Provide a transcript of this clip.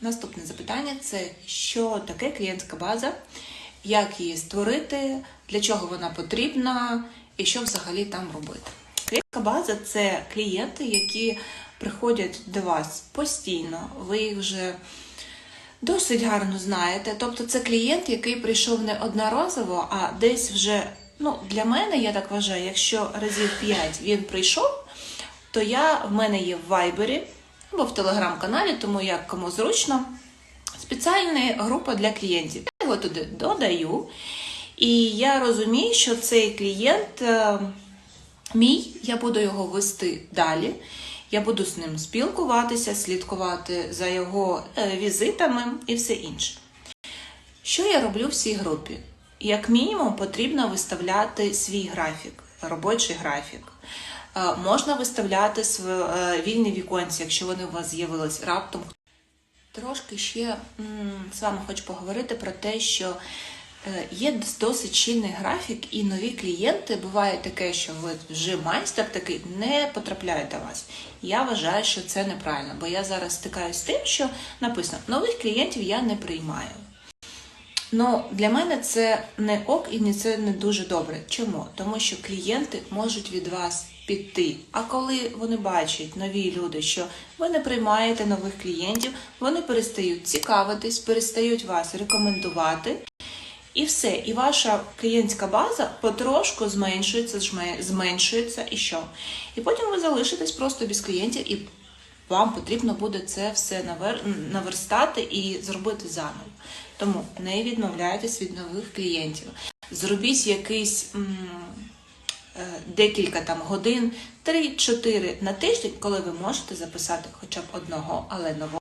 Наступне запитання це що таке клієнтська база, як її створити, для чого вона потрібна і що взагалі там робити. Клієнтська база це клієнти, які приходять до вас постійно. Ви їх вже досить гарно знаєте. Тобто це клієнт, який прийшов не одноразово, а десь вже, ну, для мене, я так вважаю, якщо разів 5 він прийшов, то я в мене є в Вайбері або в телеграм-каналі, тому як кому зручно. Спеціальна група для клієнтів. Я його туди додаю. І я розумію, що цей клієнт е, мій, я буду його вести далі. Я буду з ним спілкуватися, слідкувати за його е, візитами і все інше. Що я роблю в цій групі? Як мінімум, потрібно виставляти свій графік, робочий графік. Е, Можна виставляти е, вільні віконці, якщо вони у вас з'явились раптом. Трошки ще з вами хочу поговорити про те, що е, є досить щільний графік, і нові клієнти буває таке, що ви вже майстер такий не потрапляють до вас. Я вважаю, що це неправильно, бо я зараз стикаюся з тим, що написано: нових клієнтів я не приймаю. Ну, для мене це не ок і це не дуже добре. Чому? Тому що клієнти можуть від вас піти. А коли вони бачать нові люди, що ви не приймаєте нових клієнтів, вони перестають цікавитись, перестають вас рекомендувати. І все, і ваша клієнтська база потрошку зменшується, зменшується, і що? І потім ви залишитесь просто без клієнтів, і вам потрібно буде це все навер- наверстати і зробити заново. Тому не відмовляйтесь від нових клієнтів. Зробіть якийсь м, е, декілька там годин, 3-4 на тиждень, коли ви можете записати хоча б одного, але нового